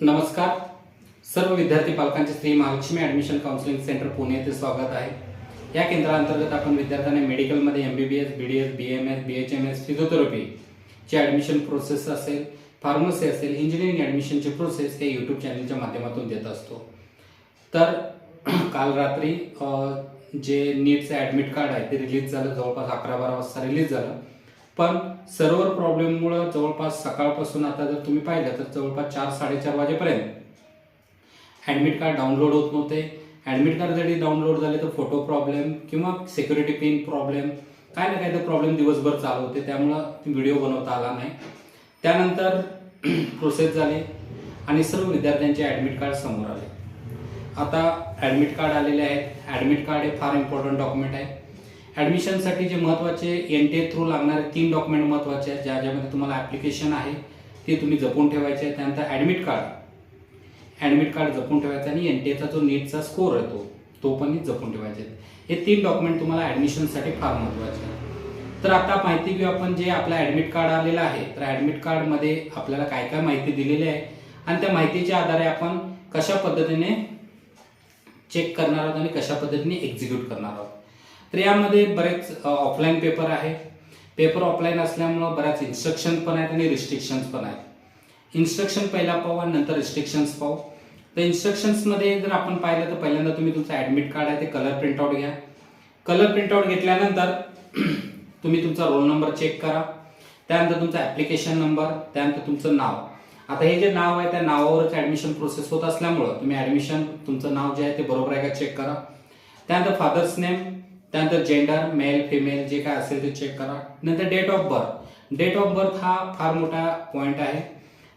नमस्कार. सर्व विद्यार्थी पालकांचे Shri Mahalakshmi admission counselling centre Pune येथे स्वागत आहे. या केंद्राअंतर्गत आपण विद्यार्थ्यांना मेडिकलमध्ये M B B S B D S B M S B H M S फिजिओथेरपीची admission process असेल फार्मसी असेल इंजिनिअरिंग ॲडमिशनची प्रोसेस हे यूट्यूब चॅनलच्या माध्यमातून देत असतो. तर काल रात्री जे नीटचं ॲडमिट कार्ड आहे ते रिलीज झालं. जवळपास अकरा बारा वाजता रिलीज झालं. पण सर्व्हर प्रॉब्लेममुळं जवळपास सकाळपासून आता जर तुम्ही पाहिलं तर जवळपास चार साडेचार वाजेपर्यंत. ॲडमिट कार्ड डाउनलोड होत नव्हते. ॲडमिट कार्ड जरी डाउनलोड झाले तर फोटो प्रॉब्लेम किंवा सिक्युरिटी पिन प्रॉब्लेम काय ना काय तर प्रॉब्लेम दिवसभर चालू होते. त्यामुळं व्हिडिओ बनवता आला नाही. त्यानंतर प्रोसेस झाली आणि सर्व विद्यार्थ्यांचे ॲडमिट कार्ड समोर आले. आता ॲडमिट कार्ड आलेले आहेत. ॲडमिट कार्ड हे फार इम्पॉर्टंट डॉक्युमेंट आहे. ॲडमिशनसाठी जे महत्त्वाचे एन टी ए थ्रू लागणारे तीन डॉक्युमेंट महत्त्वाचे आहेत ज्या ज्यामध्ये तुम्हाला ॲप्लिकेशन आहे ते तुम्ही जपून ठेवायचे आहे त्यानंतर ॲडमिट कार्ड ॲडमिट कार्ड जपून ठेवायचं आणि एन टी एचा जो नीटचा स्कोर आहे तो तो पण जपून ठेवायचे आहेत. हे तीन डॉक्युमेंट तुम्हाला ॲडमिशनसाठी फार महत्त्वाचे आहे तर आता माहिती घेऊ आपण जे आपलं ॲडमिट कार्ड आलेलं आहे. तर ॲडमिट कार्डमध्ये आपल्याला काय काय माहिती दिलेली आहे? आणि त्या माहितीच्या आधारे आपण कशा पद्धतीने चेक करणार आहोत आणि कशा पद्धतीने एक्झिक्यूट करणार आहोत? तर यामध्ये बरेच ऑफलाईन पेपर आहे. पेपर ऑफलाईन असल्यामुळं बऱ्याच इन्स्ट्रक्शन पण आहेत आणि रिस्ट्रिक्शन्स पण आहेत. इन्स्ट्रक्शन पहिला पाहू आणि नंतर रिस्ट्रिक्शन्स पाहू. तर इन्स्ट्रक्शन्समध्ये जर आपण पाहिलं तर पहिल्यांदा तुम्ही तुमचं ॲडमिट कार्ड आहे ते कलर प्रिंटआउट घ्या. कलर प्रिंटआउट घेतल्यानंतर तुम्ही तुमचा रोल नंबर चेक करा. त्यानंतर तुमचा ॲप्लिकेशन नंबर त्यानंतर तुमचं नाव. आता हे जे नाव आहे त्या नावावरच ॲडमिशन प्रोसेस होत असल्यामुळं तुम्ही ॲडमिशन तुमचं नाव जे आहे ते बरोबर आहे का चेक करा. त्यानंतर फादर्स नेम त्यानंतर जेंडर मेल फिमेल जे काय असेल ते चेक करा. नंतर date of birth date of birth हा फार मोठा पॉईंट आहे.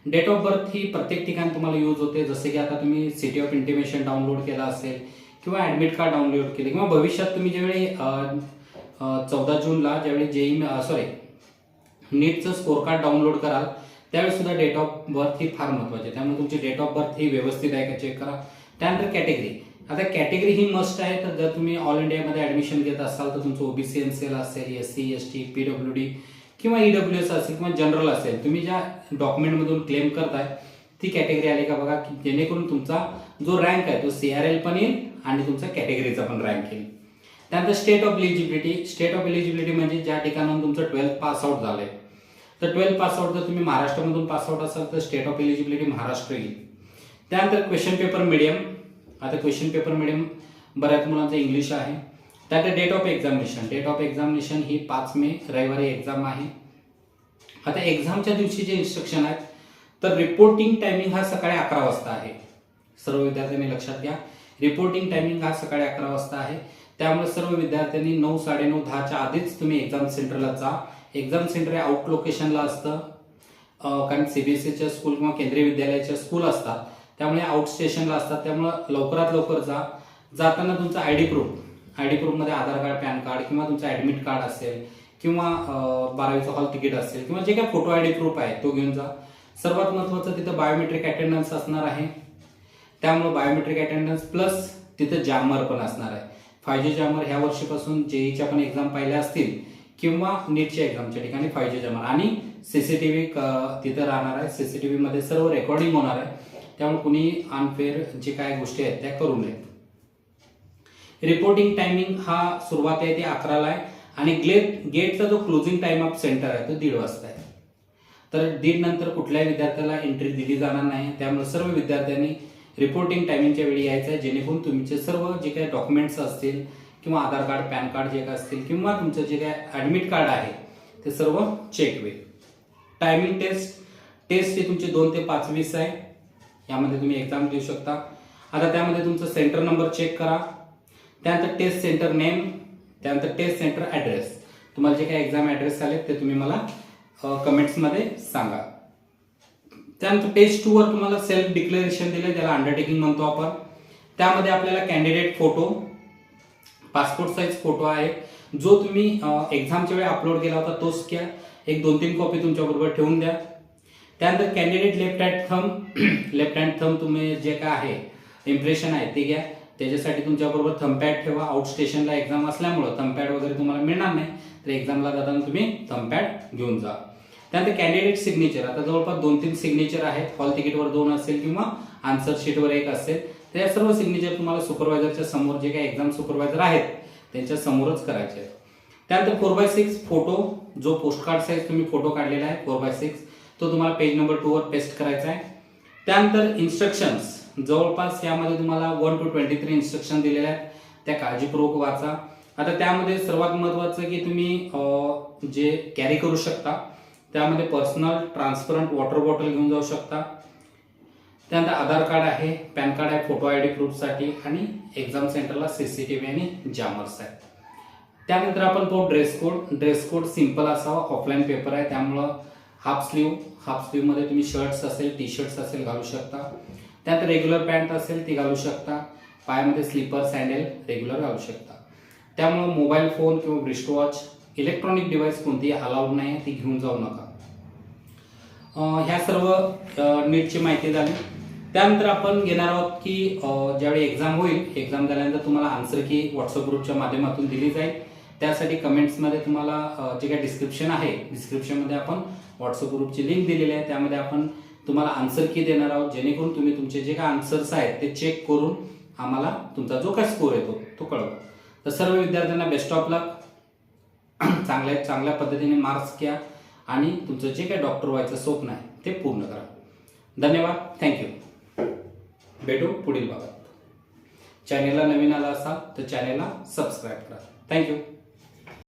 डेट ऑफ बर्थ ही प्रत्येक ठिकाणी तुम्हाला यूज होते. जसे की आता तुम्ही सिटी ऑफ इंटिमेशन डाउनलोड केला असेल किंवा ॲडमिट कार्ड डाउनलोड केले किंवा भविष्यात तुम्ही ज्यावेळी चौदा जूनला ज्यावेळी जेई सॉरी नीटचं स्कोर कार्ड डाउनलोड कराल त्यावेळी सुद्धा डेट ऑफ बर्थ ही फार महत्वाची आहे. त्यामुळे तुमची डेट ऑफ बर्थ ही व्यवस्थित आहे का चेक करा. त्यानंतर कॅटेगरी आता कॅटेगरी ही मस्ट आहे. तर जर तुम्ही ऑल इंडियामध्ये ॲडमिशन घेत असाल तर तुमचं ओबीसी एन सी एल असेल S C S T P W D किंवा ई डब्ल्यू एस असेल किंवा जनरल असेल तुम्ही ज्या डॉक्युमेंटमधून क्लेम करताय ती कॅटेगरी आली का बघा की जेणेकरून तुमचा जो रँक आहे तो सी आर एल पण येईल आणि तुमचा कॅटेगरीचा पण रँक येईल. त्यानंतर state of eligibility state of eligibility म्हणजे ज्या ठिकाणाहून तुमचं ट्वेल्थ पास आउट झालंय. तर ट्वेल्थ पास आउट जर तुम्ही महाराष्ट्रामधून पास आउट असाल तर स्टेट ऑफ एलिजिबिलिटी महाराष्ट्र येईल. त्यानंतर क्वेश्चन पेपर मिडियम आता क्वेश्चन पेपर मिडियम बऱ्याच मुलांचं इंग्लिश आहे. त्यानंतर date of examination date of examination ही पाच मे रविवारी एक्झाम आहे. आता एक्झामच्या दिवशी जे इन्स्ट्रक्शन आहेत तर रिपोर्टिंग टायमिंग हा सकाळी अकरा वाजता आहे. सर्व विद्यार्थ्यांनी लक्षात घ्या. रिपोर्टिंग टायमिंग हा सकाळी अकरा वाजता आहे. त्यामुळे सर्व विद्यार्थ्यांनी नऊ साडेनऊ दहाच्या आधीच तुम्ही एक्झाम सेंटरला जा. एक्झाम सेंटर हे आउट लोकेशनला असतं. कारण सीबीएसईच्या स्कूल किंवा केंद्रीय विद्यालयाच्या स्कूल असतात. त्यामुळे आउट स्टेशनला असतात. त्यामुळं लवकरात लवकर जा. जाताना तुमचा I D proof I D प्रूफमध्ये Aadhaar card PAN card किंवा तुमचं ॲडमिट कार्ड असेल किंवा बारावीचं हॉल तिकीट असेल किंवा जे काय फोटो आय डी प्रूफ आहे तो घेऊन जा. सर्वात महत्त्वाचं तिथं बायोमेट्रिक अटेंडन्स असणार आहे. त्यामुळे बायोमेट्रिक अटेंडन्स प्लस तिथं जॅमर पण असणार आहे. फाय जी जॅमर ह्या वर्षीपासून जेईच्या पण एक्झाम पाहिल्या असतील किंवा नीटच्या एक्झामच्या ठिकाणी फाय जी जॅमर आणि सीसीटीव्ही तिथं राहणार आहे. सीसीटीव्ही मध्ये सर्व रेकॉर्डिंग होणार आहे. त्यामुळे कुणी अनफेअर जे काय गोष्टी आहेत त्या करू नयेत. रिपोर्टिंग टायमिंग हा सुरुवात आहे ते अकराला आहे. आणि ग्लेट गेटचा जो क्लोजिंग टाइम ऑफ सेंटर आहे तो दीड वाजता आहे. तर दीड नंतर कुठल्याही विद्यार्थ्याला एंट्री दिली जाणार नाही. त्यामुळे सर्व विद्यार्थ्यांनी रिपोर्टिंग टायमिंगच्या वेळी यायचं आहे. जेणेकरून तुमचे सर्व जे काही डॉक्युमेंट्स असतील किंवा आधार कार्ड पॅन कार्ड जे काय असतील किंवा तुमचं जे काय ॲडमिट कार्ड आहे ते सर्व चेक होईल. टायमिंग टेस्ट टेस्ट हे तुमची दोन ते पाच वीस आहे. यामध्ये तुम्ही एक्झाम देऊ शकता. आता त्यामध्ये तुमचं सेंटर नंबर चेक करा. त्यानंतर टेस्ट सेंटर नेम त्यानंतर टेस्ट सेंटर ॲड्रेस तुम्हाला जे काही एक्झाम ॲड्रेस आले ते तुम्ही मला कमेंट्समध्ये सांगा. त्यानंतर टेस्ट टूवर तुम्हाला सेल्फ डिक्लेरेशन दिले त्याला अंडरटेकिंग म्हणतो आपण. त्यामध्ये आपल्याला candidate photo passport size photo आहे. जो तुम्ही एक्झामच्या वेळी अपलोड केला होता तोच घ्या. एक दोन तीन कॉपी तुमच्याबरोबर ठेवून द्या. त्यानंतर candidate left hand thumb left hand thumb तुम्ही जे काय आहे इम्प्रेशन आहे ते घ्या. त्याच्यासाठी तुमच्याबरोबर थंपॅड ठेवा. आउट स्टेशनला एक्झाम असल्यामुळं थंपॅड वगैरे तुम्हाला मिळणार नाही. तर एक्झामला जाताना तुम्ही थंपॅड घेऊन जा. त्यानंतर कॅन्डिडेट सिग्नेचर आता जवळपास दोन तीन सिग्नेचर आहेत. हॉल तिकीटवर दोन असेल किंवा आन्सर शीटवर एक असेल. तर या सर्व सिग्नेचर तुम्हाला सुपरवायझरच्या समोर जे काही एक्झाम सुपरवायझर आहेत त्यांच्या समोरच करायचे आहेत. त्यानंतर फोर बाय सिक्स फोटो जो पोस्ट कार्ड साईज तुम्ही फोटो काढलेला आहे फोर बाय सिक्स तो तुम्हाला पेज नंबर टू वर पेस्ट करायचा आहे. त्यानंतर इन्स्ट्रक्शन्स जवळपास यामध्ये तुम्हाला one to twenty three instruction दिलेल्या आहेत. त्या काळजीपूर्वक वाचा. आता त्यामध्ये सर्वात महत्त्वाचं की तुम्ही जे कॅरी करू शकता त्यामध्ये पर्सनल ट्रान्सपरंट वॉटर बॉटल घेऊन जाऊ शकता. त्यानंतर आधार कार्ड आहे पॅन कार्ड आहे फोटो आय डी प्रूफसाठी आणि एक्झाम सेंटरला सीसीटीव्ही आणि जामर्स आहेत. त्यानंतर आपण तो dress code dress code simple असावा ऑफलाईन पेपर आहे. त्यामुळं हाफ स्लीव हाफ स्लीवमध्ये तुम्ही शर्ट्स असेल टी शर्ट्स असेल घालू शकता. त्यात रेग्युलर पॅन्ट असेल ती घालू शकता. पायामध्ये स्लीपर सँडेल रेग्युलर घालू शकता. त्यामुळं मोबाईल फोन किंवा ब्रिस्ट वॉच इलेक्ट्रॉनिक डिव्हाइस कोणती अलाउड नाही ती घेऊन जाऊ नका. ह्या सर्व नीटची माहिती झाली. त्यानंतर आपण घेणार आहोत की ज्यावेळी एक्झाम होईल एक्झाम झाल्यानंतर तुम्हाला आन्सर की व्हॉट्सअप ग्रुपच्या माध्यमातून दिली जाईल. त्यासाठी कमेंट्समध्ये तुम्हाला जे काही डिस्क्रिप्शन आहे डिस्क्रिप्शनमध्ये आपण व्हॉट्सअप ग्रुपची लिंक दिलेली आहे. त्यामध्ये आपण तुम्हाला आन्सर की देणार आहोत. जेणेकरून तुम्ही तुमचे जे काही आन्सर्स आहेत ते चेक करून आम्हाला तुमचा जो काय स्कोर येतो तो कळवा. तर सर्व विद्यार्थ्यांना बेस्ट ऑफ लक चांगल्या चांगल्या पद्धतीने मार्क्स घ्या आणि तुमचं जे काही डॉक्टर व्हायचं स्वप्न आहे ते पूर्ण करा. धन्यवाद. थँक्यू भेटू पुढील भागात. चॅनेलला नवीन आला असाल तर चॅनेलला सबस्क्राईब करा. थँक्यू